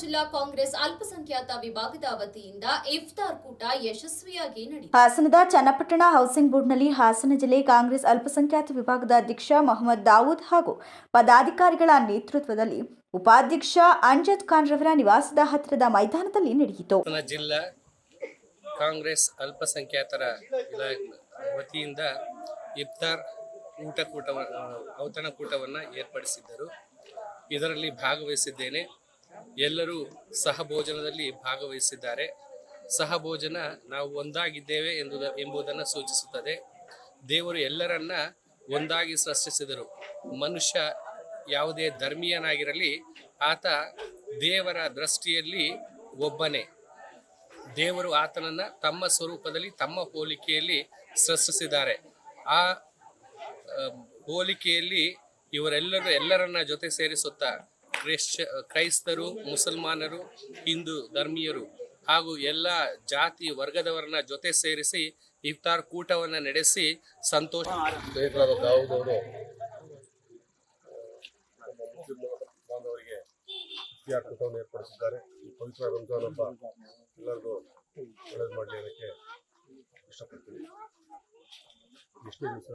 ಜಿಲ್ಲಾ ಕಾಂಗ್ರೆಸ್ ಅಲ್ಪಸಂಖ್ಯಾತ ವಿಭಾಗದ ವತಿಯಿಂದ ಇಫ್ತಾರ್ ಕೂಟ ಯಶಸ್ವಿಯಾಗಿ ನಡೆಯಿತು ಹಾಸನದ ಚನ್ನಪಟ್ಟಣ ಹೌಸಿಂಗ್ ಬೋರ್ಡ್ನಲ್ಲಿ ಹಾಸನ ಜಿಲ್ಲೆ ಕಾಂಗ್ರೆಸ್ ಅಲ್ಪಸಂಖ್ಯಾತ ವಿಭಾಗದ ಅಧ್ಯಕ್ಷ ಮೊಹಮ್ಮದ್ ದಾವೂದ್ ಹಾಗೂ ಪದಾಧಿಕಾರಿಗಳ ನೇತೃತ್ವದಲ್ಲಿ ಉಪಾಧ್ಯಕ್ಷ ಅಂಜದ್ ಖಾನ್ ರವರ ನಿವಾಸದ ಹತ್ತಿರದ ಮೈದಾನದಲ್ಲಿ ನಡೆಯಿತು. ಜಿಲ್ಲಾ ಕಾಂಗ್ರೆಸ್ ಅಲ್ಪಸಂಖ್ಯಾತರ ವತಿಯಿಂದ ಇಫ್ತಾರ್ ಊಟಕೂಟ ಔತಣಕೂಟವನ್ನು ಏರ್ಪಡಿಸಿದ್ದರು. ಇದರಲ್ಲಿ ಭಾಗವಹಿಸಿದ್ದೇನೆ. ಎಲ್ಲರೂ ಸಹಭೋಜನದಲ್ಲಿ ಭಾಗವಹಿಸಿದ್ದಾರೆ. ಸಹಭೋಜನ ನಾವು ಒಂದಾಗಿದ್ದೇವೆ ಎಂದು ಎಂಬುದನ್ನು ಸೂಚಿಸುತ್ತದೆ. ದೇವರು ಎಲ್ಲರನ್ನ ಒಂದಾಗಿ ಸೃಷ್ಟಿಸಿದರು. ಮನುಷ್ಯ ಯಾವುದೇ ಧರ್ಮೀಯನಾಗಿರಲಿ, ಆತ ದೇವರ ದೃಷ್ಟಿಯಲ್ಲಿ ಒಬ್ಬನೇ. ದೇವರು ಆತನನ್ನ ತಮ್ಮ ಸ್ವರೂಪದಲ್ಲಿ, ತಮ್ಮ ಹೋಲಿಕೆಯಲ್ಲಿ ಸೃಷ್ಟಿಸಿದ್ದಾರೆ. ಆ, ಹೋಲಿಕೆಯಲ್ಲಿ ಇವರೆಲ್ಲರೂ ಎಲ್ಲರನ್ನ ಜೊತೆ ಸೇರಿಸುತ್ತಾ ಕ್ರಿಶ್ಚ ಕ್ರೈಸ್ತರು ಮುಸಲ್ಮಾನರು ಹಿಂದೂ ಧರ್ಮೀಯರು ಹಾಗೂ ಎಲ್ಲ ಜಾತಿ ವರ್ಗದವರನ್ನ ಜೊತೆ ಸೇರಿಸಿ ಇಫ್ತಾರ್ ಕೂಟವನ್ನು ನಡೆಸಿ ಸಂತೋಷ ಸ್ನೇಹಿತರಾದ ದಾವೂದ್ ಅವರು ಮುಸ್ಲಿಂ ಬಾಂಧವರಿಗೆ ಇಫ್ತಿಯಾರ್ ಕೂಟವನ್ನು ಏರ್ಪಡಿಸಿದ್ದಾರೆ. ಈ ಪವಿತ್ರ ರಂಜಾನ್ ಹಬ್ಬ ಎಲ್ಲರಿಗೂ ಒಳ್ಳೇದು ಮಾಡಲಿ ಅನ್ನೋಕ್ಕೆ ಇಷ್ಟಪಡ್ತೀನಿ. ಎಷ್ಟು ದಿವಸ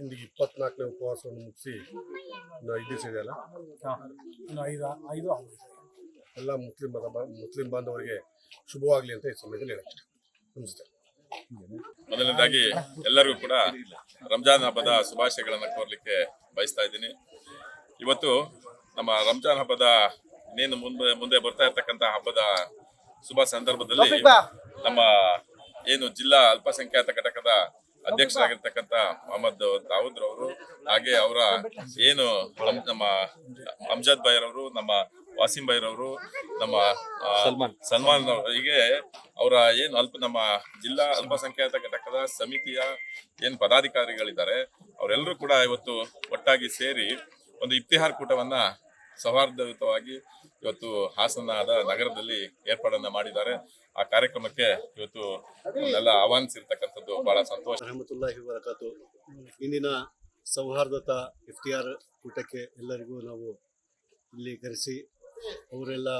ಇಂದಿಗೆ ಇಪ್ಪತ್ನಾಲ್ಕನೇ ಉಪವಾಸವನ್ನು ಮುಗಿಸಿ ಇನ್ನು ಐದು ದಿವಸ ಇದೆಯಲ್ಲ? ಇನ್ನು ಐದು ಐದು ಆರು ಎಲ್ಲ ಮುಸ್ಲಿಂ ಮತ ಬಾ- ಮುಸ್ಲಿಂ ಬಾಂಧವರಿಗೆ ಶುಭವಾಗಲಿ ಅಂತ ಈ ಸಮಯದಲ್ಲಿ ಹೇಳುತ್ತೆ ನಮಸ್ತೆ. ಮೊದಲನೇದಾಗಿ ಎಲ್ಲರಿಗೂ ಕೂಡ ರಂಜಾನ್ ಹಬ್ಬದ ಶುಭಾಶಯಗಳನ್ನು ಕೋರ್ಲಿಕ್ಕೆ ಬಯಸ್ತಾ ಇದ್ದೀನಿ. ಇವತ್ತು ನಮ್ಮ ರಂಜಾನ್ ಹಬ್ಬದ ಇನ್ನೇನು ಮುಂದೆ ಮುಂದೆ ಬರ್ತಾ ಇರ್ತಕ್ಕಂಥ ಹಬ್ಬದ ಶುಭ ಸಂದರ್ಭದಲ್ಲಿ ನಮ್ಮ ಏನು ಜಿಲ್ಲಾ ಅಲ್ಪಸಂಖ್ಯಾತ ಘಟಕದ ಅಧ್ಯಕ್ಷರಾಗಿರ್ತಕ್ಕಂಥ ಮೊಹಮ್ಮದ್ ದಾವೂದ್ ಅವರು ಹಾಗೆ ಅವರ ಏನು ನಮ್ಮ ಅಮ್ಜದ್ ಭಾಯ್ರವರು ನಮ್ಮ ವಾಸಿಂ ಭಾಯ್ರವರು ನಮ್ಮ ಸಲ್ಮಾನ್. ಸಲ್ಮಾನ್ ಹೀಗೆ ಅವರ ಏನು ಅಲ್ಪ ನಮ್ಮ ಜಿಲ್ಲಾ ಅಲ್ಪಸಂಖ್ಯಾತ ಘಟಕದ ಸಮಿತಿಯ ಏನು ಪದಾಧಿಕಾರಿಗಳಿದ್ದಾರೆ ಅವರೆಲ್ಲರೂ ಕೂಡ ಇವತ್ತು ಒಟ್ಟಾಗಿ ಸೇರಿ ಒಂದು ಇಫ್ತಿಹಾರ್ ಕೂಟವನ್ನ ಸೌಹಾರ್ದಯುತವಾಗಿ ಇವತ್ತು ಹಾಸನದ ನಗರದಲ್ಲಿ ಏರ್ಪಾಡನ್ನ ಮಾಡಿದ್ದಾರೆ. ಆ ಕಾರ್ಯಕ್ರಮಕ್ಕೆ ಇವತ್ತು ಎಲ್ಲ ಆಹ್ವಾನಿಸಿರ್ತಕ್ಕಂಥದ್ದು ಬಹಳ ಸಂತೋಷ. ರಹಮತುಲ್ಲಾಹಿ ವರಕಾತು ಇಂದಿನ ಸೌಹಾರ್ದತಾ ಆರ್ ಕೂಟಕ್ಕೆ ಎಲ್ಲರಿಗೂ ನಾವು ಇಲ್ಲಿ ಕರೆಸಿ ಅವರೆಲ್ಲ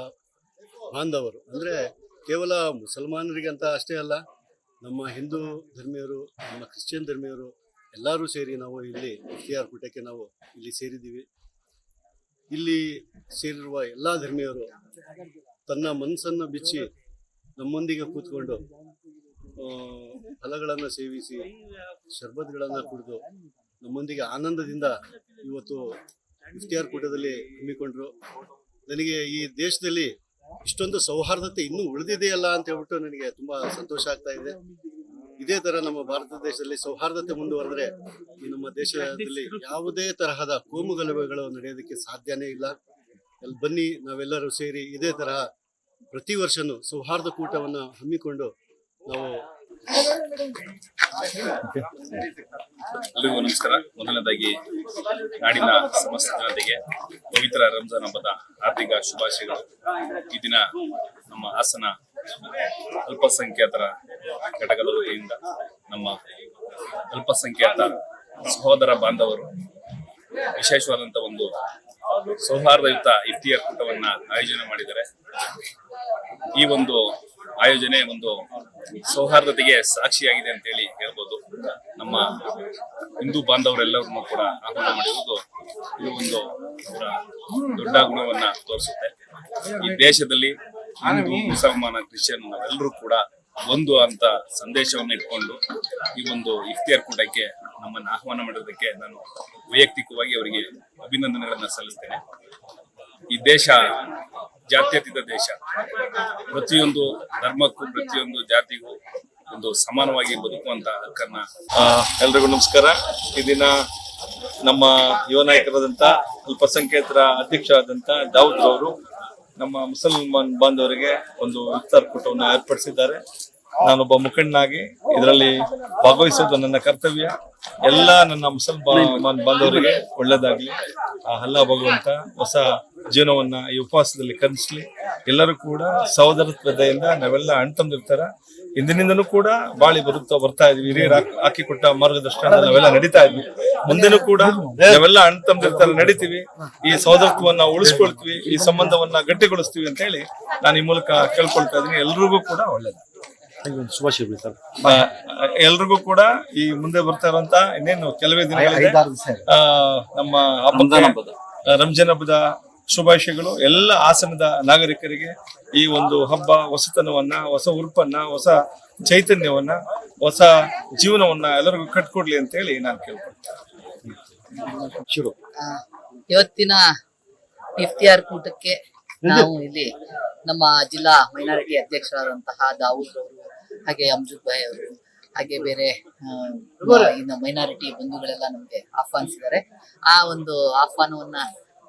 ಬಾಂಧವರು. ಅಂದರೆ ಕೇವಲ ಮುಸಲ್ಮಾನರಿಗೆ ಅಂತ ಅಷ್ಟೇ ಅಲ್ಲ, ನಮ್ಮ ಹಿಂದೂ ಧರ್ಮೀಯರು, ನಮ್ಮ ಕ್ರಿಶ್ಚಿಯನ್ ಧರ್ಮೀಯರು ಎಲ್ಲರೂ ಸೇರಿ ನಾವು ಇಲ್ಲಿ ಇಫ್ತಿಯಾರ್ ಕೂಟಕ್ಕೆ ನಾವು ಇಲ್ಲಿ ಸೇರಿದ್ದೀವಿ. ಇಲ್ಲಿ ಸೇರಿರುವ ಎಲ್ಲ ಧರ್ಮೀಯರು ತನ್ನ ಮನಸ್ಸನ್ನು ಬಿಚ್ಚಿ ನಮ್ಮೊಂದಿಗೆ ಕೂತ್ಕೊಂಡು ಫಲಗಳನ್ನು ಸೇವಿಸಿ, ಶರ್ಬತ್ಗಳನ್ನು ಕುಡಿದು ನಮ್ಮೊಂದಿಗೆ ಆನಂದದಿಂದ ಇವತ್ತು ಇಫ್ತಿಯಾರ್ ಕೂಟದಲ್ಲಿ ಹಮ್ಮಿಕೊಂಡ್ರು. ನನಗೆ ಈ ದೇಶದಲ್ಲಿ ಇಷ್ಟೊಂದು ಸೌಹಾರ್ದತೆ ಇನ್ನೂ ಉಳಿದಿದೆಯಲ್ಲ ಅಂತ ಹೇಳ್ಬಿಟ್ಟು ನನಗೆ ತುಂಬಾ ಸಂತೋಷ ಆಗ್ತಾ ಇದೆ. ಇದೇ ತರ ನಮ್ಮ ಭಾರತ ದೇಶದಲ್ಲಿ ಸೌಹಾರ್ದತೆ ಮುಂದುವರೆದ್ರೆ ಈ ನಮ್ಮ ದೇಶದಲ್ಲಿ ಯಾವುದೇ ತರಹದ ಕೋಮು ಗಲಭೆಗಳು ನಡೆಯೋದಕ್ಕೆ ಸಾಧ್ಯನೇ ಇಲ್ಲ. ಅಲ್ಲಿ ಬನ್ನಿ, ನಾವೆಲ್ಲರೂ ಸೇರಿ ಇದೇ ತರಹ ಪ್ರತಿ ವರ್ಷನೂ ಸೌಹಾರ್ದ ಕೂಟವನ್ನು ಹಮ್ಮಿಕೊಂಡು ನಾವು ಎಲ್ಲರಿಗೂ ನಮಸ್ಕಾರ. ಮೊದಲನೇದಾಗಿ ನಾಡಿನ ಸಮಸ್ತ ಜನತೆಗೆ ಪವಿತ್ರ ರಂಜಾನ್ ಹಬ್ಬದ ಹಾರ್ದಿಕ ಶುಭಾಶಯಗಳು. ಈ ದಿನ ನಮ್ಮ ಹಾಸನ ಅಲ್ಪಸಂಖ್ಯಾತರ ಘಟಕದ ವತಿಯಿಂದ ನಮ್ಮ ಅಲ್ಪಸಂಖ್ಯಾತ ಸಹೋದರ ಬಾಂಧವರು, ವಿಶೇಷವಾದಂತ ಒಂದು ಸೌಹಾರ್ದಯುತ ಇಫ್ತಿಯ ಕೂಟವನ್ನ ಆಯೋಜನೆ ಮಾಡಿದ್ದಾರೆ. ಈ ಒಂದು ಆಯೋಜನೆ ಒಂದು ಸೌಹಾರ್ದತೆಗೆ ಸಾಕ್ಷಿಯಾಗಿದೆ ಅಂತ ಹೇಳಿ ಹೇಳ್ಬೋದು. ನಮ್ಮ ಹಿಂದೂ ಬಾಂಧವರೆಲ್ಲರನ್ನು ಕೂಡ ಆಹ್ವಾನ ಮಾಡಿರುವುದು ಇದು ಒಂದು ದೊಡ್ಡ ಗುಣವನ್ನ ತೋರಿಸುತ್ತೆ. ಈ ದೇಶದಲ್ಲಿ ಹಿಂದೂ, ಮುಸಲ್ಮಾನ, ಕ್ರಿಶ್ಚಿಯನ್ ನಾವೆಲ್ಲರೂ ಕೂಡ ಒಂದು ಅಂತ ಸಂದೇಶವನ್ನು ಇಟ್ಕೊಂಡು ಈ ಒಂದು ಇಫ್ತಿಯಾರ್ ಕೂಟಕ್ಕೆ ನಮ್ಮನ್ನು ಆಹ್ವಾನ ಮಾಡೋದಕ್ಕೆ ನಾನು ವೈಯಕ್ತಿಕವಾಗಿ ಅವರಿಗೆ ಅಭಿನಂದನೆಗಳನ್ನು ಸಲ್ಲಿಸ್ತೇನೆ. ಈ ದೇಶ ಜಾತ್ಯತೀತ ದೇಶ. ಪ್ರತಿಯೊಂದು ಧರ್ಮಕ್ಕೂ ಪ್ರತಿಯೊಂದು ಜಾತಿಗೂ ಒಂದು ಸಮಾನವಾಗಿ ಬದುಕುವಂತ ಹಕ್ಕನ್ನ ಎಲ್ರಿಗೂ ನಮಸ್ಕಾರ. ಈ ದಿನ ನಮ್ಮ ಯುವ ನಾಯಕರಾದಂತ ಅಲ್ಪಸಂಖ್ಯಾತರ ಅಧ್ಯಕ್ಷರಾದಂತ ದಾವೂದ್ ಅವರು ನಮ್ಮ ಮುಸಲ್ಮಾನ್ ಬಾಂಧವರಿಗೆ ಒಂದು ಇಫ್ತಾರ್ ಕೂಟವನ್ನು ಏರ್ಪಡಿಸಿದ್ದಾರೆ. ನಾನೊಬ್ಬ ಮುಖಂಡನಾಗಿ ಇದರಲ್ಲಿ ಭಾಗವಹಿಸೋದು ನನ್ನ ಕರ್ತವ್ಯ. ಎಲ್ಲ ನನ್ನ ಮುಸಲ್ಮಾನ್ ಬಾಂಧವರಿಗೆ ಒಳ್ಳೇದಾಗ್ಲಿ ಆ ಹಲ್ಲ ಭಗವಂತ ಹೊಸ ಜೀವನವನ್ನ ಈ ಉಪವಾಸದಲ್ಲಿ ಕಲಿಸ್ಲಿ ಎಲ್ಲರೂ ಕೂಡ ಸಹೋದರತ್ವದಿಂದ ನಾವೆಲ್ಲ ಅಣ್ತಂದಿರ್ತಾರ ಇಂದಿನಿಂದನೂ ಕೂಡ ಬಾಳಿ ಬರುತ್ತಾ ಬರ್ತಾ ಇದ್ವಿ. ಹಿರಿಯರು ಹಾಕಿ- ಹಾಕಿಕೊಟ್ಟ ಮಾರ್ಗದರ್ಶನ ನಾವೆಲ್ಲ ನಡೀತಾ ಇದ್ವಿ. ಮುಂದೆನೂ ಕೂಡ ನಾವೆಲ್ಲ ಅಣ್ಣ ತಮ್ಮದಿರ್ತರ ನಡೀತೀವಿ. ಈ ಸಹೋದರತ್ವವನ್ನ ಉಳಿಸ್ಕೊಳ್ತೀವಿ ಈ ಸಂಬಂಧವನ್ನ ಗಟ್ಟಿಗೊಳಿಸ್ತೀವಿ ಅಂತ ಹೇಳಿ ನಾನು ಈ ಮೂಲಕ ಕೇಳ್ಕೊಳ್ತಾ ಇದ್ದೀನಿ. ಎಲ್ರಿಗೂ ಕೂಡ ಒಳ್ಳೇದು. ಶುಭಾಶಯಗಳು ಸರ್. ಆ, ಎಲ್ರಿಗೂ ಕೂಡ ಈ ಮುಂದೆ ಬರ್ತಾ ಇರುವಂತ ಇನ್ನೇನು ಕೆಲವೇ ದಿನ ನಮ್ಮ ರಂಜಾನ್ ಹಬ್ಬದ ಶುಭಾಶಯಗಳು. ಎಲ್ಲ ಆಸನದ ನಾಗರಿಕರಿಗೆ ಈ ಒಂದು ಹಬ್ಬ ಹೊಸತನವನ್ನ ಹೊಸ ಉರುಪನ್ನ ಹೊಸ ಚೈತನ್ಯವನ್ನ ಹೊಸ ಜೀವನವನ್ನ ಎಲ್ಲರಿಗೂ ಕಟ್ಕೊಡ್ಲಿ ಅಂತ ಹೇಳಿ ನಾನು ಕೇಳ್ಕೊಳ್ತೇನೆ. ಶುರು. ಇವತ್ತಿನ ಇಫ್ತಿಯಾರ್ ಕೂಟಕ್ಕೆ ನಾವು ಇಲ್ಲಿ ನಮ್ಮ ಜಿಲ್ಲಾ ಮೈನಾರಿಟಿ ಅಧ್ಯಕ್ಷರಾದಂತಹ ದಾವೂದ್ ಅವರು ಹಾಗೆ ಅಮ್ಜುದ್ ಭಾಯ್ ಅವರು ಹಾಗೆ ಬೇರೆ ಆ, ಇನ್ನು ಮೈನಾರಿಟಿ ಬಂಧುಗಳೆಲ್ಲ ನಮ್ಗೆ ಆಹ್ವಾನಿಸಿದ್ದಾರೆ. ಆ ಒಂದು ಆಹ್ವಾನವನ್ನ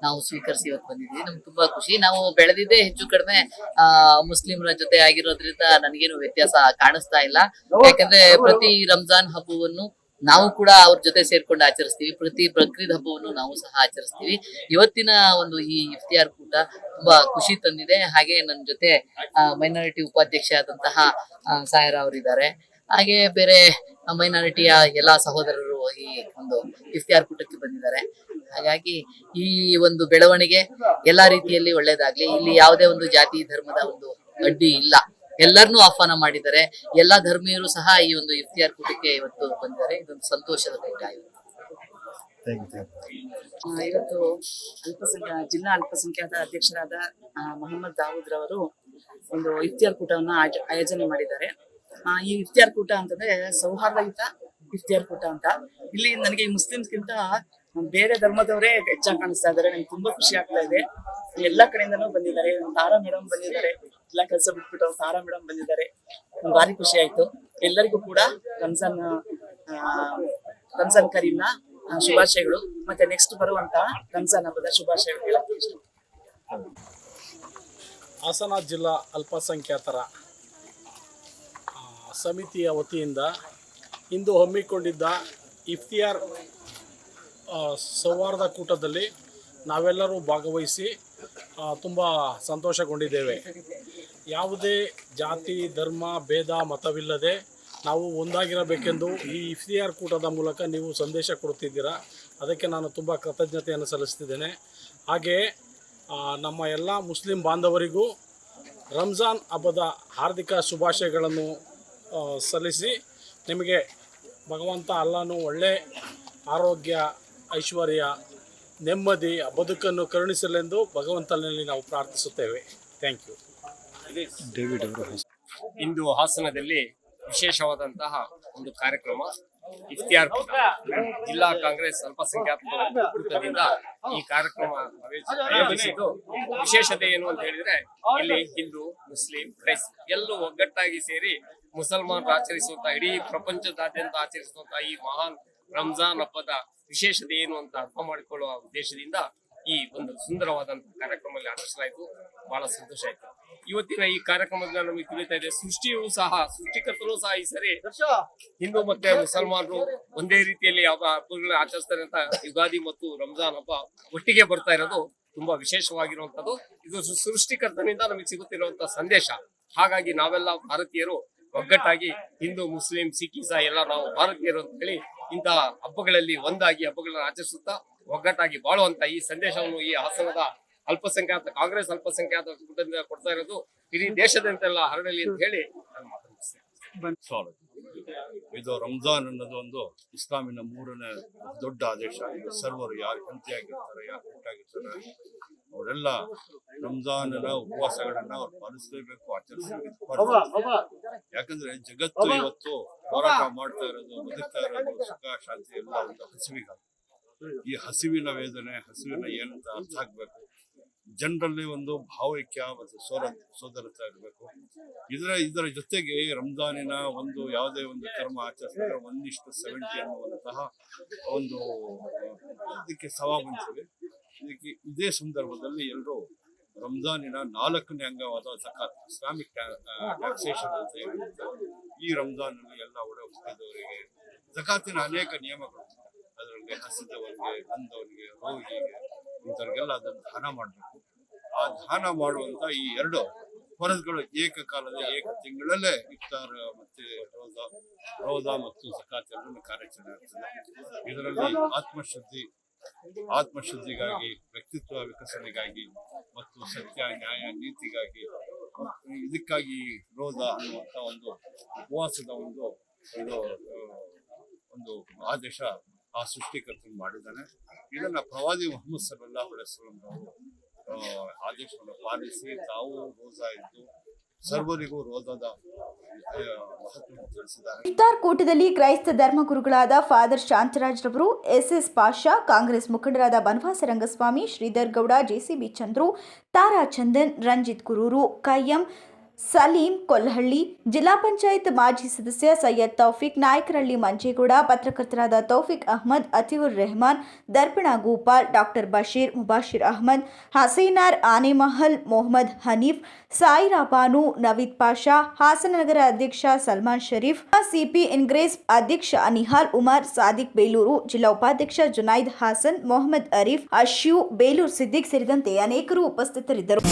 ನಾವು ಸ್ವೀಕರಿಸಿ ಇವತ್ತು ಬಂದಿದ್ದೀವಿ. ನಮ್ಗೆ ತುಂಬಾ ಖುಷಿ. ನಾವು ಬೆಳೆದಿದ್ದೇ ಹೆಚ್ಚು ಕಡಿಮೆ, ಆ, ಮುಸ್ಲಿಮರ ಜೊತೆ ಆಗಿರೋದ್ರಿಂದ ನನಗೇನು ವ್ಯತ್ಯಾಸ ಕಾಣಿಸ್ತಾ ಇಲ್ಲ. ಯಾಕಂದ್ರೆ ಪ್ರತಿ ರಂಜಾನ್ ಹಬ್ಬವನ್ನು ನಾವು ಕೂಡ ಅವ್ರ ಜೊತೆ ಸೇರ್ಕೊಂಡು ಆಚರಿಸ್ತೀವಿ. ಪ್ರತಿ ಬಕ್ರೀದ್ ಹಬ್ಬವನ್ನು ನಾವು ಸಹ ಆಚರಿಸ್ತೀವಿ. ಇವತ್ತಿನ ಒಂದು ಈ ಇಫ್ತಿಯಾರ್ ಕೂಟ ತುಂಬಾ ಖುಷಿ ತಂದಿದೆ. ಹಾಗೆ ನನ್ನ ಜೊತೆ ಮೈನಾರಿಟಿ ಉಪಾಧ್ಯಕ್ಷ ಆದಂತಹ ಸಾಯರ ಅವರಿದ್ದಾರೆ. ಹಾಗೆ ಬೇರೆ ಮೈನಾರಿಟಿಯ ಎಲ್ಲಾ ಸಹೋದರರು ಈ ಒಂದು ಇಫ್ತಿಯಾರ್ ಕೂಟಕ್ಕೆ ಬಂದಿದ್ದಾರೆ. ಹಾಗಾಗಿ ಈ ಒಂದು ಬೆಳವಣಿಗೆ ಎಲ್ಲಾ ರೀತಿಯಲ್ಲಿ ಒಳ್ಳೇದಾಗ್ಲಿ ಇಲ್ಲಿ ಯಾವುದೇ ಒಂದು ಜಾತಿ ಧರ್ಮದ ಒಂದು ಅಡ್ಡಿ ಇಲ್ಲ. ಎಲ್ಲರನ್ನೂ ಆಹ್ವಾನ ಮಾಡಿದ್ದಾರೆ. ಎಲ್ಲಾ ಧರ್ಮೀಯರು ಸಹ ಈ ಒಂದು ಇಫ್ತಿಯಾರ್ ಕೂಟಕ್ಕೆ ಇವತ್ತು ಬಂದಿದ್ದಾರೆ. ಇದೊಂದು ಸಂತೋಷದ ಕೂಟ ಇವತ್ತು ಆ, ಇವತ್ತು ಅಲ್ಪಸಂಖ್ಯಾ ಜಿಲ್ಲಾ ಅಲ್ಪಸಂಖ್ಯಾತ ಅಧ್ಯಕ್ಷರಾದ ಮೊಹಮ್ಮದ್ ದಾವೂದ್ ರವರು ಒಂದು ಇಫ್ತಿಯಾರ್ ಕೂಟವನ್ನು ಆಯೋಜ- ಆಯೋಜನೆ ಮಾಡಿದ್ದಾರೆ. ಈ ಇಫ್ತಿಯಾರ್ ಕೂಟ ಅಂತಂದ್ರೆ ಸೌಹಾರ್ದಯುತ ಇಫ್ತಿಯಾರ್ ಕೂಟ ಅಂತ. ಇಲ್ಲಿ ನನಗೆ ಈ ಮುಸ್ಲಿಮ್ಸ್ಗಿಂತ ಬೇರೆ ಧರ್ಮದವರೇ ಹೆಚ್ಚಾಗಿ ಕಾಣಿಸ್ತಾ ಇದ್ದಾರೆ. ನಂಗೆ ತುಂಬಾ ಖುಷಿ ಆಗ್ತಾ ಇದೆ. ಎಲ್ಲಾ ಕಡೆಯಿಂದನೂ ಬಂದಿದ್ದಾರೆ. ತಾರಾ ಮೇಡಮ್ ಬಂದಿದ್ದಾರೆ. ಎಲ್ಲ ಕೆಲಸ ಬಿಟ್ಬಿಟ್ಟು ತಾರಾ ಮೇಡಮ್ ಬಂದಿದ್ದಾರೆ. ಭಾರಿ ಖುಷಿ ಆಯ್ತು. ಎಲ್ಲರಿಗೂ ಕೂಡ ರಂಜಾನ್ ರಂಜಾನ್ ಕರೀಮ್ನ ಶುಭಾಶಯಗಳು. ಮತ್ತೆ ನೆಕ್ಸ್ಟ್ ಬರುವಂತ ರಂಜಾನ್ ಹಬ್ಬದ ಶುಭಾಶಯಗಳು ಹಾಸನ ಜಿಲ್ಲಾ ಅಲ್ಪಸಂಖ್ಯಾತರ ಸಮಿತಿಯ ವತಿಯಿಂದ ಇಂದು ಹಮ್ಮಿಕೊಂಡಿದ್ದ ಇಫ್ತಿಯಾರ್ ಸೌಹಾರ್ದ ಕೂಟದಲ್ಲಿ ನಾವೆಲ್ಲರೂ ಭಾಗವಹಿಸಿ ತುಂಬ ಸಂತೋಷಗೊಂಡಿದ್ದೇವೆ. ಯಾವುದೇ ಜಾತಿ, ಧರ್ಮ, ಭೇದ, ಮತವಿಲ್ಲದೆ ನಾವು ಒಂದಾಗಿರಬೇಕೆಂದು ಈ ಇಫ್ತಿಯಾರ್ ಕೂಟದ ಮೂಲಕ ನೀವು ಸಂದೇಶ ಕೊಡುತ್ತಿದ್ದೀರಾ, ಅದಕ್ಕೆ ನಾನು ತುಂಬ ಕೃತಜ್ಞತೆಯನ್ನು ಸಲ್ಲಿಸ್ತಿದ್ದೇನೆ ಹಾಗೆಯೇ ನಮ್ಮ ಎಲ್ಲ ಮುಸ್ಲಿಂ ಬಾಂಧವರಿಗೂ ರಂಜಾನ್ ಹಬ್ಬದ ಹಾರ್ದಿಕ ಶುಭಾಶಯಗಳನ್ನು ಸಲ್ಲಿಸಿ ನಿಮಗೆ ಭಗವಂತ ಅಲ್ಲನು ಒಳ್ಳೆ ಆರೋಗ್ಯ ಐಶ್ವರ್ಯ ನೆಮ್ಮದಿ ಬದುಕನ್ನು ಕರುಣಿಸಲೆಂದು ಭಗವಂತನಲ್ಲಿ ನಾವು ಪ್ರಾರ್ಥಿಸುತ್ತೇವೆ. ಥ್ಯಾಂಕ್ ಯು ಡೇವಿಡ್ ಅವರು ಇಂದು ಹಾಸನದಲ್ಲಿ ವಿಶೇಷವಾದಂತಹ ಒಂದು ಕಾರ್ಯಕ್ರಮ ಇಫ್ತಿಯಾರ್ ಜಿಲ್ಲಾ ಕಾಂಗ್ರೆಸ್ ಅಲ್ಪಸಂಖ್ಯಾತ ಕೂಟದಿಂದ ಈ ಕಾರ್ಯಕ್ರಮ ಆಯೋಜಿಸಿದ್ದು. ವಿಶೇಷತೆ ಏನು ಅಂತ ಹೇಳಿದ್ರೆ ಇಲ್ಲಿ ಹಿಂದೂ ಮುಸ್ಲಿಂ ಕ್ರೈಸ್ತ ಎಲ್ಲೂ ಒಗ್ಗಟ್ಟಾಗಿ ಸೇರಿ ಮುಸಲ್ಮಾನರು ಆಚರಿಸುವಂತ ಇಡೀ ಪ್ರಪಂಚದಾದ್ಯಂತ ಆಚರಿಸುವಂತ ಈ ಮಹಾನ್ ರಂಜಾನ್ ಹಬ್ಬದ ವಿಶೇಷತೆ ಏನು ಅಂತ ಅರ್ಥ ಮಾಡಿಕೊಳ್ಳುವ ಉದ್ದೇಶದಿಂದ ಈ ಒಂದು ಸುಂದರವಾದಂತಹ ಕಾರ್ಯಕ್ರಮದಲ್ಲಿ ಆಚರಿಸಲಾಯಿತು. ಬಹಳ ಸಂತೋಷ ಆಯ್ತು. ಇವತ್ತಿನ ಈ ಕಾರ್ಯಕ್ರಮದಿಂದ ನಮಗೆ ತಿಳಿತಾ ಇದೆ ಸೃಷ್ಟಿಯೂ ಸಹ ಸೃಷ್ಟಿಕರ್ತರು ಸಹ ಈ ಸರಿ ಹಿಂದೂ ಮತ್ತೆ ಮುಸಲ್ಮಾನರು ಒಂದೇ ರೀತಿಯಲ್ಲಿ ಯಾವ ಹಬ್ಬಗಳನ್ನ ಆಚರಿಸ್ತಾರೆ ಅಂತ ಯುಗಾದಿ ಮತ್ತು ರಂಜಾನ್ ಹಬ್ಬ ಒಟ್ಟಿಗೆ ಬರ್ತಾ ಇರೋದು ತುಂಬಾ ವಿಶೇಷವಾಗಿರುವಂತದ್ದು. ಇದು ಸೃಷ್ಟಿಕರ್ತನಿಂದ ನಮಗೆ ಸಿಗುತ್ತಿರುವಂತಹ ಸಂದೇಶ. ಹಾಗಾಗಿ ನಾವೆಲ್ಲ ಭಾರತೀಯರು ಒಗ್ಗಟ್ಟಾಗಿ ಹಿಂದೂ ಮುಸ್ಲಿಂ ಸಿಖ್ ಇಸಾಯಿ ಎಲ್ಲ ನಾವು ಭಾರತೀಯರು ಅಂತ ಹೇಳಿ ಇಂತಹ ಹಬ್ಬಗಳಲ್ಲಿ ಒಂದಾಗಿ ಹಬ್ಬಗಳನ್ನು ಆಚರಿಸುತ್ತಾ ಒಗ್ಗಟ್ಟಾಗಿ ಬಾಳುವಂತ ಈ ಸಂದೇಶವನ್ನು ಈ ಹಾಸನದ ಅಲ್ಪಸಂಖ್ಯಾತ ಕಾಂಗ್ರೆಸ್ ಅಲ್ಪಸಂಖ್ಯಾತ ಕುಟುಂಬದಿಂದ ಕೊಡ್ತಾ ಇರೋದು ಇಡೀ ದೇಶದಂತೆಲ್ಲ ಹರಡಲಿ ಅಂತ ಹೇಳಿ ನಾನು ಇದು ರಂಜಾನ್ ಅನ್ನೋದು ಒಂದು ಇಸ್ಲಾಮಿನ ಮೂರನೇ ದೊಡ್ಡ ಆದೇಶ. ಸರ್ವರು ಯಾರು ಹೆಂಡತಿಯಾಗಿರ್ತಾರೆ ಯಾರು ಹುಟ್ಟಾಗಿರ್ತಾರೆ ಅವರೆಲ್ಲ ರಂಜಾನನ ಉಪವಾಸಗಳನ್ನ ಅವ್ರು ಪಾಲಿಸಲೇಬೇಕು ಆಚರಿಸಬೇಕು ಯಾಕಂದ್ರೆ ಜಗತ್ತು ಇವತ್ತು ಹೋರಾಟ ಮಾಡ್ತಾ ಇರೋದು ಬದುಕ್ತಾ ಇರೋದು ಸುಖ ಶಾಂತಿ ಎಲ್ಲ ಒಂದು ಹಸಿವಿಗಾಗಿ. ಈ ಹಸಿವಿನ ವೇದನೆ ಹಸಿವಿನ ಏನಂತ ಅರ್ಥ ಆಗ್ಬೇಕು. ಜನರಲ್ಲಿ ಒಂದು ಭಾವೈಕ್ಯ ಮತ್ತು ಸೋರ ಸೋದರತೆ ಇರಬೇಕು ಇದರ ಇದರ ಜೊತೆಗೆ ರಂಜಾನಿನ ಒಂದು ಯಾವುದೇ ಒಂದು ಕರ್ಮ ಆಚರಿಸಿದ್ರೆ ಒಂದಿಷ್ಟು ಸೆವೆಂಟಿ ಅನ್ನುವಂತಹ ಒಂದು ಇದಕ್ಕೆ ಸವಾಬಂತಿದೆ ಇದಕ್ಕೆ ಇದೇ ಸಂದರ್ಭದಲ್ಲಿ ಎಲ್ಲರೂ ರಂಜಾನಿನ ನಾಲ್ಕನೇ ಅಂಗವಾದ ಜಕಾತ್ ಇಸ್ಲಾಮಿಕ್ ಟ್ಯಾಕ್ಸೇಷನ್ ಅಂತ ಏನಿರುತ್ತೆ ಈ ರಂಜಾನಲ್ಲಿ ಎಲ್ಲ ಒಡೆ ಹುಟ್ಟಿದವರಿಗೆ ಜಕಾತಿನ ಅನೇಕ ನಿಯಮಗಳು. ಅದರಲ್ಲಿ ಹಸಿದವರಿಗೆ ಬಂದವರಿಗೆ ರೋಗಿಗೆ ಇಂಥವ್ರಿಗೆಲ್ಲ ಅದನ್ನು ದಾನ ಮಾಡಬೇಕು. ಆ ದಾನ ಮಾಡುವಂತ ಈ ಎರಡು ಫರಜ್ಗಳು ಏಕಕಾಲದ ಏಕ ತಿಂಗಳಲ್ಲೇ ಇಫ್ತಾರ್ ಮತ್ತೆ ರೋಜಾ ರೋಜಾ ಮತ್ತು ಸಕಾತ್ ಎರಡನ್ನೂ ಕಾರ್ಯಾಚರಣೆ ಆಗ್ತದೆ. ಇದರಲ್ಲಿ ಆತ್ಮಶುದ್ಧಿ ಆತ್ಮಶುದ್ಧಿಗಾಗಿ, ವ್ಯಕ್ತಿತ್ವ ವಿಕಸನೆಗಾಗಿ ಮತ್ತು ಸತ್ಯ, ನ್ಯಾಯ, ನೀತಿಗಾಗಿ ಇದಕ್ಕಾಗಿ ರೋಧ ಅನ್ನುವಂಥ ಒಂದು ಉಪವಾಸದ ಒಂದು, ಇದು ಒಂದು ಆದೇಶ ಆ ಸೃಷ್ಟಿಕರ್ತನು ಮಾಡಿದ್ದಾನೆ. ಇದನ್ನ ಪ್ರವಾದಿ ಮೊಹಮ್ಮದ್ ಸಲ್ಲಾಹ್ ಅವರು ಆದೇಶವನ್ನು ಪಾಲಿಸಿ ತಾವು ರೋಜಾ ಇದ್ದು ಸರ್ವರಿಗೂ ಇಫ್ತಾರ್ ಕೂಟದಲ್ಲಿ ಕ್ರೈಸ್ತ ಧರ್ಮಗುರುಗಳಾದ ಫಾದರ್ ಶಾಂತರಾಜ್ ರವರು ಎಸ್ಎಸ್ ಪಾಷಾ, ಕಾಂಗ್ರೆಸ್ ಮುಖಂಡರಾದ ಬನವಾಸ ರಂಗಸ್ವಾಮಿ, ಶ್ರೀಧರ್ ಗೌಡ, ಜೆಸಿಬಿ ಚಂದ್ರು, ತಾರಾ ಚಂದನ್, ರಂಜಿತ್ ಕುರೂರು ಕಯ್ಯಂ ಸಲೀಂ ಕೊಲ್ಲಹಳ್ಳಿ ಜಿಲ್ಲಾ ಪಂಚಾಯತ್ ಮಾಜಿ ಸದಸ್ಯ ಸೈಯದ್ ತೌಫಿಕ್ ನಾಯಕರಳ್ಳಿ ಮಂಜೇಗೌಡ, ಪತ್ರಕರ್ತರಾದ ತೌಫಿಕ್ ಅಹ್ಮದ್, ಅತಿವುರ್ ರೆಹಮಾನ್, ದರ್ಪಣ ಗೋಪಾಲ್, ಡಾಕ್ಟರ್ ಬಶೀರ್ ಮುಬಾಶಿರ್ ಅಹಮದ್, ಹಸೀನಾರ್ ಆನೆಮಹಲ್, ಮೊಹಮ್ಮದ್ ಹನೀಫ್, ಸಾಯಿರಾ ಬಾನು, ನವೀದ್ ಪಾಷಾ, ಹಾಸನನಗರ ಅಧ್ಯಕ್ಷ ಸಲ್ಮಾನ್ ಶರೀಫ್ ಸಿಪಿ ಇನ್ಗ್ರೇಸ್ ಅಧ್ಯಕ್ಷ ಅನಿಹಾಲ್ ಉಮರ್, ಸಾದಿಕ್ ಬೇಲೂರು ಜಿಲ್ಲಾ ಉಪಾಧ್ಯಕ್ಷ ಜುನೈದ್ ಹಾಸನ್, ಮೊಹಮ್ಮದ್ ಅರೀಫ್, ಅಶ್ಯೂ, ಬೇಲೂರ್ ಸಿದ್ದಿಕ್ ಸೇರಿದಂತೆ ಅನೇಕರು ಉಪಸ್ಥಿತರಿದ್ದರು.